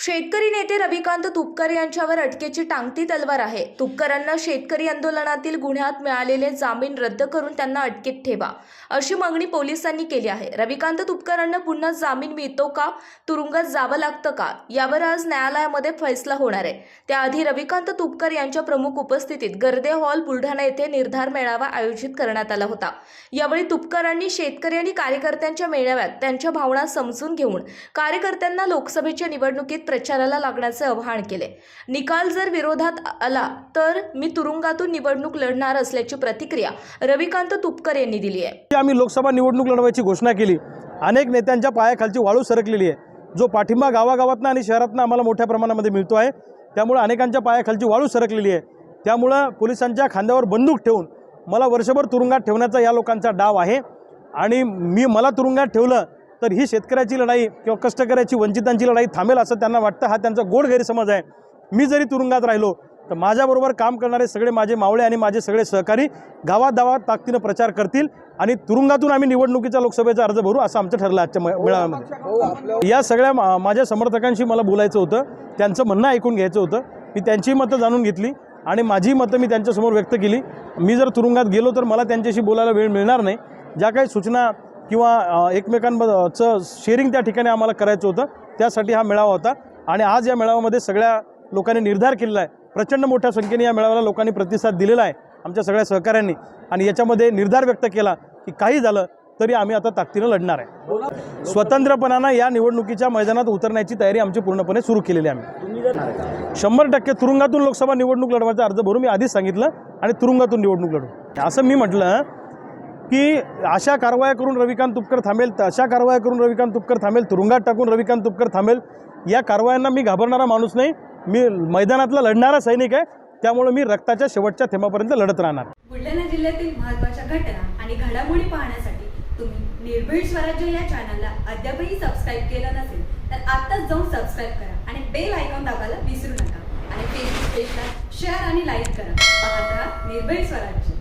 शेतकरी नेते रविकांत तुपकर यांच्यावर अटकेची टांगती तलवार आहे. तुपकरांना शेतकरी आंदोलनातील गुन्ह्यात मिळालेले जामीन रद्द करून त्यांना अटकेत ठेवा अशी मागणी पोलिसांनी केली आहे. रविकांत तुपकरांना पुन्हा जामीन मिळतो का? तुरुंगात जावं लागतं का? यावर आज न्यायालयामध्ये फैसला होणार आहे. त्याआधी रविकांत तुपकर यांच्या प्रमुख उपस्थितीत गर्दे हॉल बुलढाणा येथे निर्धार मेळावा आयोजित करण्यात आला होता. यावेळी तुपकरांनी शेतकरी आणि कार्यकर्त्यांच्या मेळाव्यात त्यांच्या भावना समजून घेऊन कार्यकर्त्यांना लोकसभेच्या निवडणुकीत प्रचाराला लागण्याचे आवाहन केले. निकाल जर विरोधात आला तर मी तुरुंगातून निवडणूक लढणार असल्याची प्रतिक्रिया रविकांत तुपकर यांनी दिली आहे. आम्ही लोकसभा निवडणूक लढवायची घोषणा केली. अनेक नेत्यांच्या पायाखालची वाळू सरकलेली आहे. जो पाठिंबा गावागावातनं आणि शहरातनं आम्हाला मोठ्या प्रमाणामध्ये मिळतो आहे त्यामुळे अनेकांच्या पायाखालची वाळू सरकलेली आहे. त्यामुळं पोलिसांच्या खांद्यावर बंदूक ठेवून मला वर्षभर तुरुंगात ठेवण्याचा या लोकांचा डाव आहे. आणि मी मला तुरुंगात ठेवलं तर ही शेतकऱ्याची लढाई किंवा कष्टकऱ्याची वंचितांची लढाई थांबेल असं त्यांना वाटतं. हा त्यांचा गोड गैरसमज आहे. मी जरी तुरुंगात राहिलो तर माझ्याबरोबर काम करणारे सगळे माझे मावळे आणि माझे सगळे सहकारी गावादावात ताकदीनं प्रचार करतील आणि तुरुंगातून आम्ही निवडणुकीचा लोकसभेचा अर्ज भरू असं आमचं ठरलं आजच्या मेळाव्यामध्ये. या सगळ्या मा- माझ्या समर्थकांशी मला बोलायचं होतं. त्यांचं म्हणणं ऐकून घ्यायचं होतं. मी त्यांची मतं जाणून घेतली आणि माझी मतं मी त्यांच्यासमोर व्यक्त केली. मी जर तुरुंगात गेलो तर मला त्यांच्याशी बोलायला वेळ मिळणार नाही. ज्या काही सूचना किंवा एकमेकांचं शेअरिंग त्या ठिकाणी आम्हाला करायचं होतं. त्यासाठी हा मेळावा होता. आणि आज या मेळाव्यामध्ये सगळ्या लोकांनी निर्धार केलेला आहे. प्रचंड मोठ्या संख्येने या मेळाव्याला लोकांनी प्रतिसाद दिलेला आहे आमच्या सगळ्या सहकाऱ्यांनी. आणि याच्यामध्ये निर्धार व्यक्त केला की काही झालं तरी आम्ही आता ताकदीनं लढणार आहे. स्वतंत्रपणानं या निवडणुकीच्या मैदानात उतरण्याची तयारी आमची पूर्णपणे सुरू केलेली आहे आम्ही. शंभर टक्के तुरुंगातून लोकसभा निवडणूक लढवायचा अर्ज भरून मी आधीच सांगितलं आणि तुरुंगातून निवडणूक लढू. असं मी म्हटलं की अशा कारवाया करून रविकांत तुपकर थांबेल अशा कारवाया करून रविकांत तुपकर थांबेल तुरुंगात टाकून रविकांत तुपकर थांबेल या कारवायांना मी घाबरणारा माणूस नाही. मी मैदानातला लढणारा सैनिक आहे. त्यामुळे मी रक्ताच्या शेवटच्या थेंबापर्यंत लढत राहणार. बुलढाणा जिल्ह्यातील महत्त्वाच्या घटना आणि घडामोडी पाहण्यासाठी तुम्ही निर्भीड स्वराज्य या चॅनलला अद्यापही सबस्क्राईब केलं नसेल तर आत्ताच जाऊन सबस्क्राईब करा आणि बेल आयकॉन दाबायला विसरू नका. आणि फेसबुक पेजला शेअर आणि लाईक करा. पाहत राहा निर्भीड स्वराज्य.